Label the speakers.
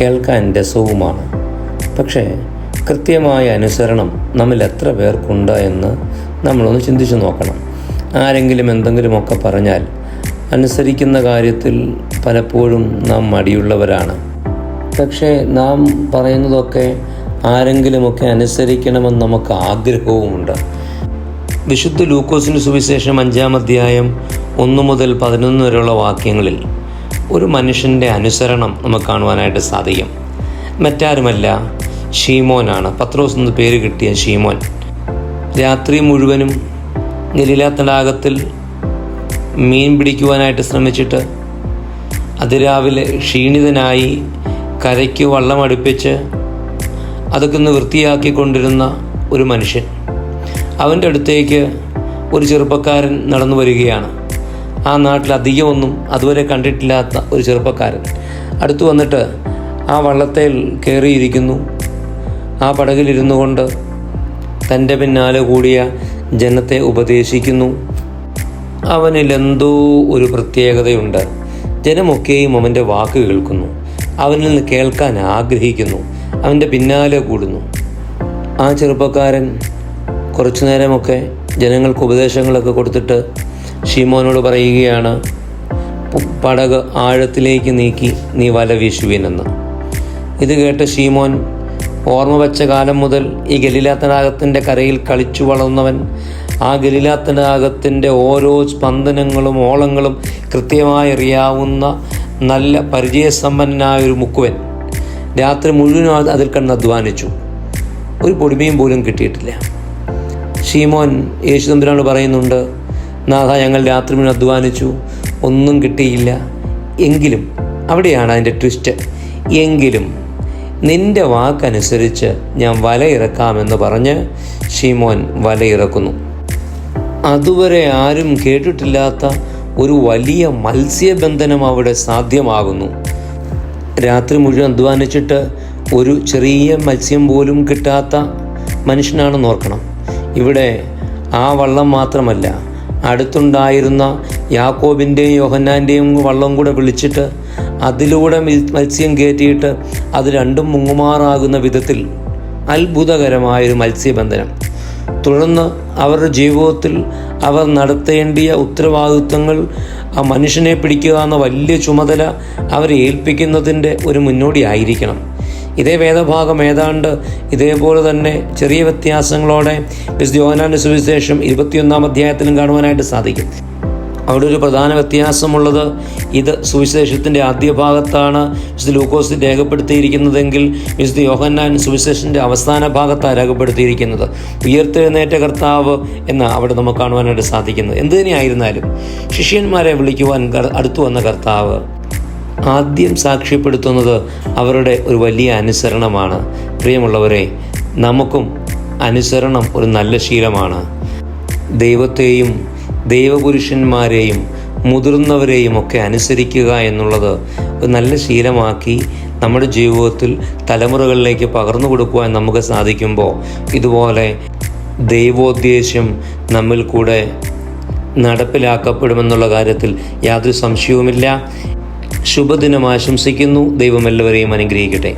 Speaker 1: കേൾക്കാൻ രസവുമാണ്. പക്ഷേ കൃത്യമായ അനുസരണം നമ്മിൽ എത്ര പേർക്കുണ്ട് എന്ന് നമ്മളൊന്ന് ചിന്തിച്ചു നോക്കണം. ആരെങ്കിലും എന്തെങ്കിലുമൊക്കെ പറഞ്ഞാൽ അനുസരിക്കുന്ന കാര്യത്തിൽ പലപ്പോഴും നാം മടിയുള്ളവരാണ്. പക്ഷേ നാം പറയുന്നതൊക്കെ ആരെങ്കിലുമൊക്കെ അനുസരിക്കണമെന്ന് നമുക്ക് ആഗ്രഹവുമുണ്ട്. വിശുദ്ധ ലൂക്കോസിന് സുവിശേഷം അഞ്ചാം അധ്യായം ഒന്ന് മുതൽ പതിനൊന്ന് വരെയുള്ള വാക്യങ്ങളിൽ ഒരു മനുഷ്യന്റെ അനുസരണം നമുക്ക് കാണുവാനായിട്ട് സാധിക്കും. മറ്റാരുമല്ല ഷീമോനാണ്. പത്രോസ് എന്ന് പേര് കിട്ടിയ ഷീമോൻ. രാത്രി മുഴുവനും ഗലീല തടാകത്തിൽ മീൻ പിടിക്കുവാനായിട്ട് ശ്രമിച്ചിട്ട് അതിരാവിലെ ക്ഷീണിതനായി കരയ്ക്ക് വള്ളം അടുപ്പിച്ച് അതൊക്കെ ഒന്ന് വൃത്തിയാക്കിക്കൊണ്ടിരുന്ന ഒരു മനുഷ്യൻ. അവന്റെ അടുത്തേക്ക് ഒരു ചെറുപ്പക്കാരൻ നടന്നു വരികയാണ്. ആ നാട്ടിൽ അധികമൊന്നും അതുവരെ കണ്ടിട്ടില്ലാത്ത ഒരു ചെറുപ്പക്കാരൻ. അടുത്തു വന്നിട്ട് ആ വള്ളത്തിൽ കയറിയിരിക്കുന്നു ആ പടകിലിരുന്നു കൊണ്ട് തന്റെ പിന്നാലെ കൂടിയ ജനത്തെ ഉപദേശിക്കുന്നു. അവനിൽ എന്തോ ഒരു പ്രത്യേകതയുണ്ട്. ജനമൊക്കെയും അവന്റെ വാക്ക് കേൾക്കുന്നു. അവനിൽ നിന്ന് കേൾക്കാൻ ആഗ്രഹിക്കുന്നു. അവന്റെ പിന്നാലെ കൂടുന്നു. ആ ചെറുപ്പക്കാരൻ കുറച്ചു നേരമൊക്കെ ജനങ്ങൾക്ക് ഉപദേശങ്ങളൊക്കെ കൊടുത്തിട്ട് ഷീമോനോട് പറയുകയാണ് "പു- പടക് ആഴത്തിലേക്ക് നീക്കി നീ വല വീശുവിനെന്ന്. ഇത് കേട്ട് ഷീമോൻ ഓർമ്മ വെച്ച കാലം മുതൽ ഈ ഗലീലാ തടാകത്തിന്റെ കരയിൽ കളിച്ചു വളർന്നവൻ ആ ഗലീലാ തടാകത്തിന്റെ ഓരോ സ്പന്ദനങ്ങളും ഓളങ്ങളും കൃത്യമായി അറിയാവുന്ന നല്ല പരിചയസമ്പന്നനായ ഒരു മുക്കുവൻ രാത്രി മുഴുവനും അത് അതിൽ കണ്ണ് അധ്വാനിച്ചു. ഒരു പൊടിമയും പോലും കിട്ടിയിട്ടില്ല. ഷീമോൻ യേശുദമ്പുരാനോട് പറയുന്നുണ്ട് നാഥ ഞങ്ങൾ രാത്രി മുഴുവൻ അധ്വാനിച്ചു. ഒന്നും കിട്ടിയില്ല. എങ്കിലും അവിടെയാണ് അതിന്റെ ട്വിസ്റ്റ് എങ്കിലും നിന്റെ വാക്കനുസരിച്ച് ഞാൻ വലയിറക്കാമെന്ന് പറഞ്ഞ് ഷീമോൻ വലയിറക്കുന്നു. അതുവരെ ആരും കേട്ടിട്ടില്ലാത്ത ഒരു വലിയ മത്സ്യബന്ധനം അവിടെ സാധ്യമാകുന്നു. രാത്രി മുഴുവൻ അധ്വാനിച്ചിട്ട് ഒരു ചെറിയ മത്സ്യം പോലും കിട്ടാത്ത മനുഷ്യനാണെന്ന് ഓർക്കണം. ഇവിടെ ആ വള്ളം മാത്രമല്ല അടുത്തുണ്ടായിരുന്ന യാക്കോബിന്റെയും യോഹന്നാന്റെയും വള്ളം കൂടെ വിളിച്ചിട്ട് അതിലൂടെ മത്സ്യം കയറ്റിയിട്ട് അത് രണ്ടും മുങ്ങുമാറാകുന്ന വിധത്തിൽ അത്ഭുതകരമായൊരു മത്സ്യബന്ധനം. തുടർന്ന് അവരുടെ ജീവിതത്തിൽ അവർ നടത്തേണ്ടിയ ഉത്തരവാദിത്വങ്ങൾ ആ മനുഷ്യനെ പിടിക്കുക എന്ന വലിയ ചുമതല അവരെ ഏൽപ്പിക്കുന്നതിന്റെ ഒരു മുന്നോടിയായിരിക്കണം. ഇതേ വേദഭാഗം ഏതാണ്ട് ഇതേപോലെ തന്നെ ചെറിയ വ്യത്യാസങ്ങളോടെ വിശുദ്ധ യോഹനാന്റെ സുവിശേഷം ഇരുപത്തിയൊന്നാം അധ്യായത്തിലും കാണുവാനായിട്ട് സാധിക്കും. അവിടെ ഒരു പ്രധാന വ്യത്യാസമുള്ളത് ഇത് സുവിശേഷത്തിന്റെ ആദ്യ ഭാഗത്താണ് വിശുദ്ധ ലൂക്കോസ് രേഖപ്പെടുത്തിയിരിക്കുന്നതെങ്കിൽ വിശുദ്ധ യോഹന്നാൻ സുവിശേഷന്റെ അവസാന ഭാഗത്താണ് രേഖപ്പെടുത്തിയിരിക്കുന്നത്. ഉയർത്തെഴുന്നേറ്റ കർത്താവ് എന്ന് അവിടെ നമുക്ക് കാണുവാനായിട്ട് സാധിക്കുന്നത് എന്തു തന്നെയായിരുന്നാലും ശിഷ്യന്മാരെ വിളിക്കുവാൻ അടുത്തു വന്ന കർത്താവ് ആദ്യം സാക്ഷ്യപ്പെടുത്തുന്നത് അവരുടെ ഒരു വലിയ അനുസരണമാണ്. പ്രിയമുള്ളവരെ നമുക്കും അനുസരണം ഒരു നല്ല ശീലമാണ്. ദൈവത്തെയും ദൈവപുരുഷന്മാരെയും മുതിർന്നവരെയും ഒക്കെ അനുസരിക്കുക എന്നുള്ളത് ഒരു നല്ല ശീലമാക്കി നമ്മുടെ ജീവിതത്തിൽ തലമുറകളിലേക്ക് പകർന്നു കൊടുക്കുവാൻ നമുക്ക് സാധിക്കുമ്പോൾ ഇതുപോലെ ദൈവോദ്ദേശ്യം നമ്മിൽ കൂടെ നടപ്പിലാക്കപ്പെടുമെന്നുള്ള കാര്യത്തിൽ യാതൊരു സംശയവുമില്ല. ശുഭദിനം ആശംസിക്കുന്നു. ദൈവം എല്ലാവരെയും അനുഗ്രഹിക്കട്ടെ.